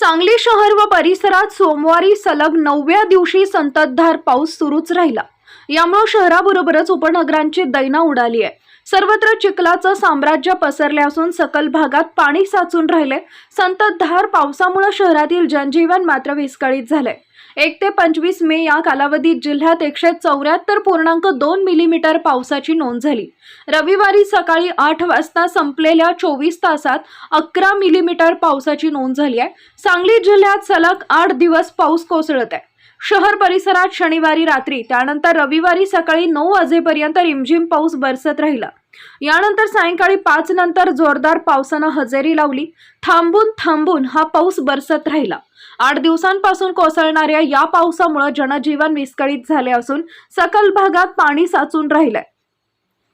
सांगली शहर व परिसरात सोमवारी सलग नवव्या दिवशी संततधार पाऊस सुरूच राहिला. यामुळे शहराबरोबरच उपनगरांची दैना उडाली आहे. सर्वत्र चिखलाचं साम्राज्य पसरले असून सकल भागात पाणी साचून राहिले. संततधार पावसामुळे शहरातील जनजीवन मात्र विस्कळीत झाले. एक ते पंचवीस मे या कालावधीत जिल्ह्यात एकशे चौऱ्याहत्तर पूर्णांक दोन मिलीमीटर पावसाची नोंद झाली. रविवारी सकाळी आठ वाजता संपलेल्या चोवीस तासात अकरा मिलीमीटर पावसाची नोंद झाली आहे. सांगली जिल्ह्यात सलग आठ दिवस पाऊस कोसळत आहे. शहर परिसरात शनिवारी रात्री त्यानंतर रविवारी सकाळी नऊ वाजेपर्यंत रिमझिम पाऊस बरसत राहिला. यानंतर सायंकाळी पाच नंतर जोरदार पावसानं हजेरी लावली. थांबून थांबून हा पाऊस बरसत राहिला. आठ दिवसांपासून कोसळणाऱ्या या पावसामुळे जनजीवन विस्कळीत झाले असून सकल भागात पाणी साचून राहिलंय.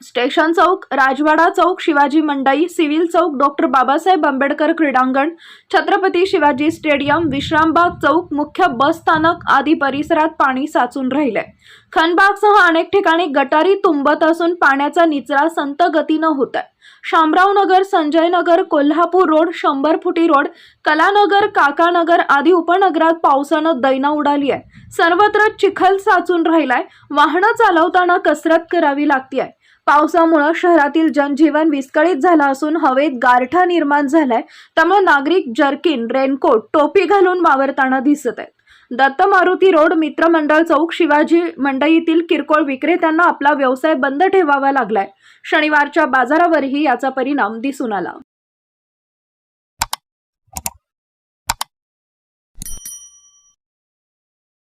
स्टेशन चौक राजवाडा चौक शिवाजी मंडई सिव्हिल चौक डॉक्टर बाबासाहेब आंबेडकर क्रीडांगण छत्रपती शिवाजी स्टेडियम विश्रामबाग चौक मुख्य बस स्थानक आदी परिसरात पाणी साचून राहिलंय खनबागसह अनेक ठिकाणी गटारी तुंबत असून पाण्याचा निचरा संत गतीनं होत आहे शामराव नगर संजय नगर कोल्हापूर रोड शंभर फुटी रोड कलानगर काकानगर आदी उपनगरात पावसानं दैना उडाली आहे सर्वत्र चिखल साचून राहिलाय. वाहनं चालवताना कसरत करावी लागतीये. पावसामुळं शहरातील जनजीवन विस्कळीत झालं असून हवेत गारठा निर्माण झालाय. त्यामुळे नागरिक जर्किन रेनकोट टोपी घालून वावरताना दिसत आहेत. दत्त मारुती रोड मित्रमंडळ चौक शिवाजी मंडईतील किरकोळ विक्रेत्यांना आपला व्यवसाय बंद ठेवावा लागलाय. शनिवारच्या बाजारावरही याचा परिणाम दिसून आला.